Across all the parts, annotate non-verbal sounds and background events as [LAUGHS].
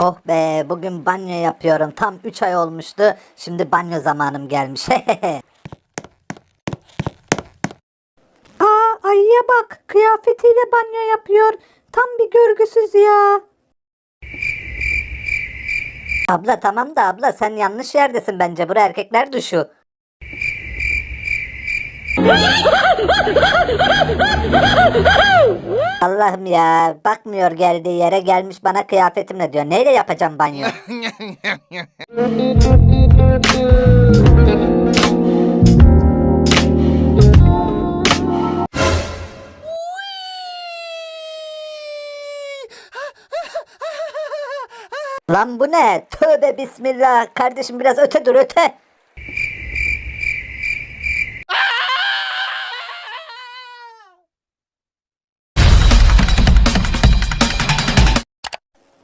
Oh be bugün banyo yapıyorum. Tam 3 ay olmuştu. Şimdi banyo zamanım gelmiş. [LAUGHS] Aa ayıya bak. Kıyafetiyle banyo yapıyor. Tam bir görgüsüz ya. Abla tamam da abla sen yanlış yerdesin bence. Bura erkekler duşu. [LAUGHS] Allah'ım ya bakmıyor geldiği yere gelmiş bana kıyafetimle diyor. Neyle yapacağım banyo? Lan bu ne? Tövbe bismillah. Kardeşim biraz öte dur öte.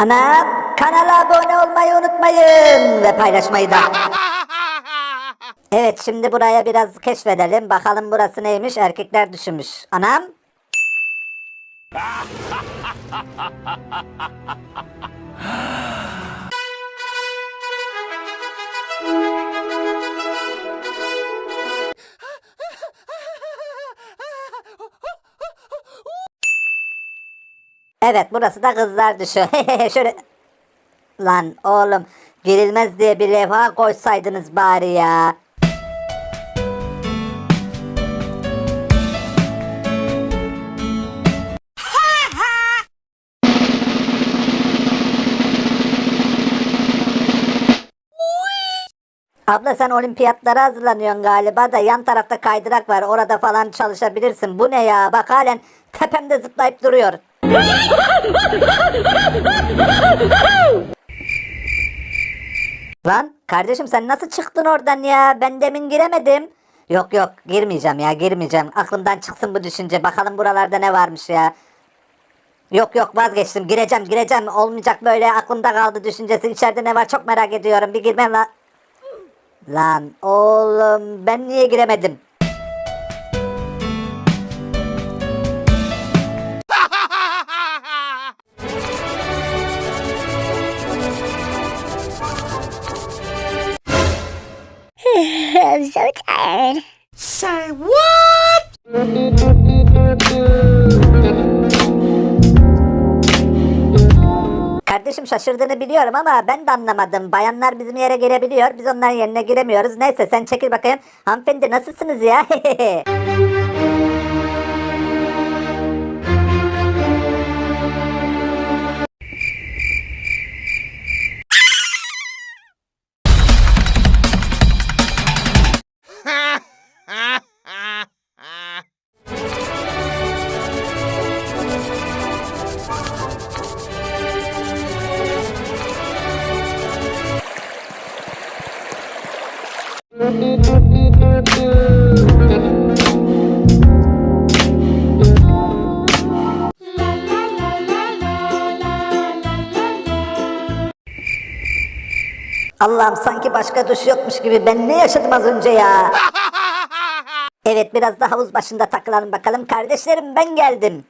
Anam kanala abone olmayı unutmayın ve paylaşmayı da. [LAUGHS] Evet şimdi buraya biraz keşfedelim. Bakalım burası neymiş erkekler düşünmüş. Anam. [LAUGHS] Evet burası da kızlar düşü. [LAUGHS] Şöyle. Lan oğlum girilmez diye bir levha koysaydınız bari ya. Abla sen olimpiyatlara hazırlanıyorsun galiba da yan tarafta kaydırak var orada falan çalışabilirsin. Bu ne ya bak halen tepemde zıplayıp duruyor. Lan kardeşim sen nasıl çıktın oradan ya? Ben demin giremedim. Yok yok girmeyeceğim ya girmeyeceğim. Aklımdan çıksın bu düşünce. Bakalım buralarda ne varmış ya. Yok yok vazgeçtim. Gireceğim gireceğim. Olmayacak böyle aklımda kaldı düşüncesi. İçeride ne var çok merak ediyorum. Bir girmem la. Lan oğlum ben niye giremedim? I'm so tired. Say what? Kardeşim şaşırdığını biliyorum ama ben de anlamadım. Bayanlar bizim yere girebiliyor. Biz onların yerine giremiyoruz. Neyse sen çekil bakayım. Hanımefendi nasılsınız ya? [LAUGHS] Allah'ım sanki başka duş yokmuş gibi. Ben ne yaşadım az önce ya? [LAUGHS] Evet biraz da havuz başında takılalım bakalım. Kardeşlerim ben geldim.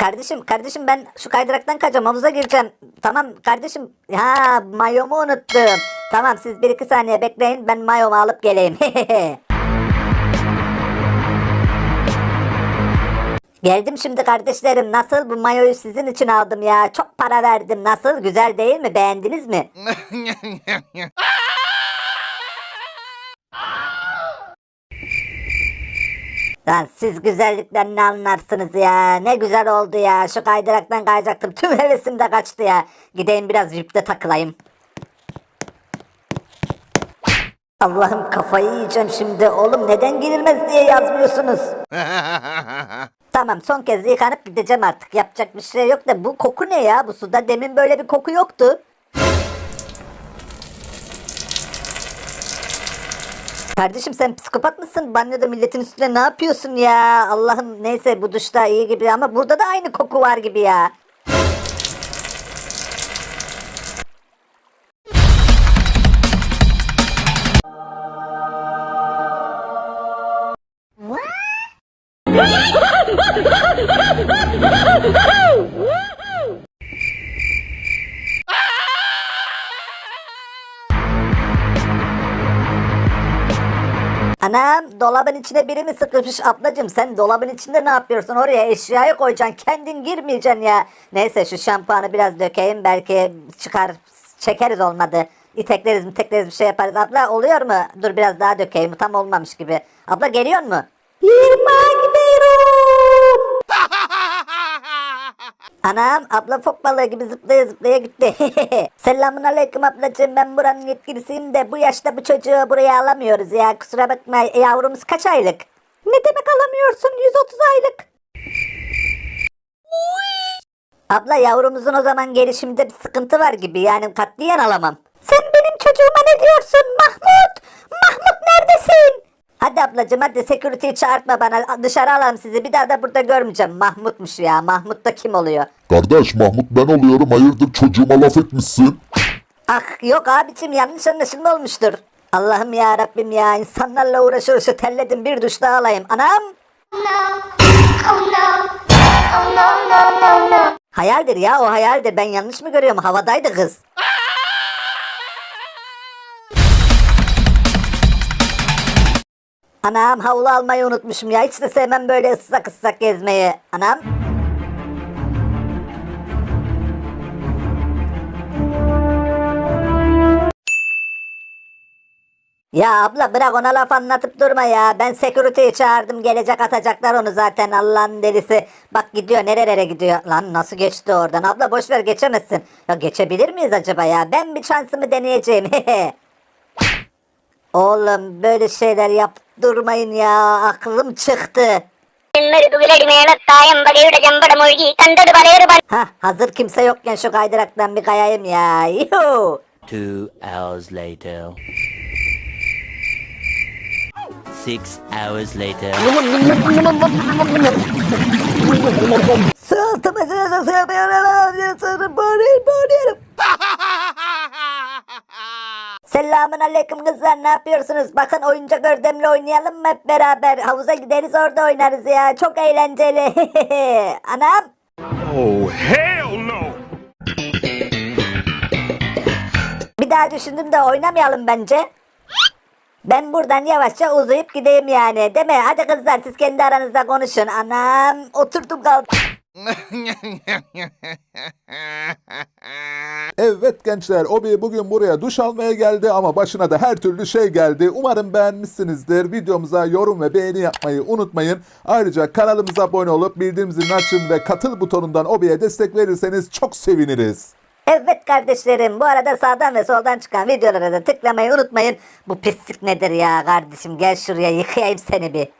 Kardeşim, kardeşim ben şu kaydıraktan kayacağım, havuza gireceğim. Tamam kardeşim, ha mayomu unuttum. Tamam siz bir iki saniye bekleyin, ben mayomu alıp geleyim. [LAUGHS] Geldim şimdi kardeşlerim. Nasıl bu mayoyu sizin için aldım ya. Çok para verdim. Nasıl? Güzel değil mi? Beğendiniz mi? [LAUGHS] Lan siz güzellikten ne anlarsınız ya? Ne güzel oldu ya. Şu kaydıraktan kayacaktım. [LAUGHS] Tüm hevesim de kaçtı ya. Gideyim biraz jipte takılayım. Allah'ım kafayı yiyeceğim şimdi. Oğlum neden girilmez diye yazmıyorsunuz? [LAUGHS] Tamam son kez yıkanıp gideceğim artık. Yapacak bir şey yok da bu koku ne ya? Bu suda demin böyle bir koku yoktu. Kardeşim sen psikopat mısın? Banyoda milletin üstüne ne yapıyorsun ya? Allah'ım neyse bu duşta iyi gibi ama burada da aynı koku var gibi ya. Anam dolabın içine biri mi sıkışmış ablacım sen dolabın içinde ne yapıyorsun oraya eşyayı koyacaksın kendin girmeyeceksin ya. Neyse şu şampuanı biraz dökeyim belki çıkar çekeriz olmadı. İtekleriz mitekleriz bir şey yaparız. Abla oluyor mu? Dur biraz daha dökeyim tam olmamış gibi. Abla geliyor mu? Yirma Anam abla fok balığı gibi zıplaya zıplaya gitti. [LAUGHS] Selamun aleyküm ablacığım ben buranın yetkilisiyim de bu yaşta bu çocuğu buraya alamıyoruz ya kusura bakma yavrumuz kaç aylık? Ne demek alamıyorsun 130 aylık. Abla yavrumuzun o zaman gelişimde bir sıkıntı var gibi yani katliyen alamam. Sen benim çocuğuma ne diyorsun Mahmut? Mahmut neredesin? Hadi ablacığım hadi security'yi çağırtma bana dışarı alalım sizi bir daha da burada görmeyeceğim. Mahmutmuş ya Mahmut da kim oluyor? Kardeş Mahmut ben oluyorum hayırdır çocuğuma laf etmişsin. Ah yok abicim yanlış anlaşılma olmuştur. Allah'ım ya Rabbim ya insanlarla uğraşı uğraşı terledim bir duş daha alayım. Anam! Hayaldir ya o hayaldir ben yanlış mı görüyorum havadaydı kız. Anam havlu almayı unutmuşum ya hiç de sevmem böyle ıslak ıslak gezmeyi. Anam. Ya abla bırak ona laf anlatıp durma ya. Ben security'yi çağırdım gelecek atacaklar onu zaten Allah'ın delisi. Bak gidiyor nerelere gidiyor. Lan nasıl geçti oradan abla boş ver geçemezsin. Ya geçebilir miyiz acaba ya? Ben bir şansımı deneyeceğim. [LAUGHS] Oğlum böyle şeyler yap durmayın ya aklım çıktı. Hah hazır kimse yokken şu kaydıraktan bir kayayım ya. Yuhu. Two hours later. Six hours later. Sırtıma sığamıyorum. Sığamıyorum. Bağırıyorum. Bağırıyorum. Selamun aleyküm kızlar ne yapıyorsunuz? Bakın oyuncak ördemle oynayalım mı hep beraber? Havuza gideriz orada oynarız ya. Çok eğlenceli. [LAUGHS] Anam. Oh, hell no! Bir daha düşündüm de oynamayalım bence. Ben buradan yavaşça uzayıp gideyim yani. Değil mi? Hadi kızlar siz kendi aranızda konuşun. Anam oturdum kaldım. Evet gençler Obi bugün buraya duş almaya geldi ama başına da her türlü şey geldi. Umarım beğenmişsinizdir. Videomuza yorum ve beğeni yapmayı unutmayın. Ayrıca kanalımıza abone olup bildirim zilini açın ve katıl butonundan Obi'ye destek verirseniz çok seviniriz. Evet kardeşlerim bu arada sağdan ve soldan çıkan videolara da tıklamayı unutmayın. Bu pislik nedir ya kardeşim gel şuraya yıkayayım seni bir.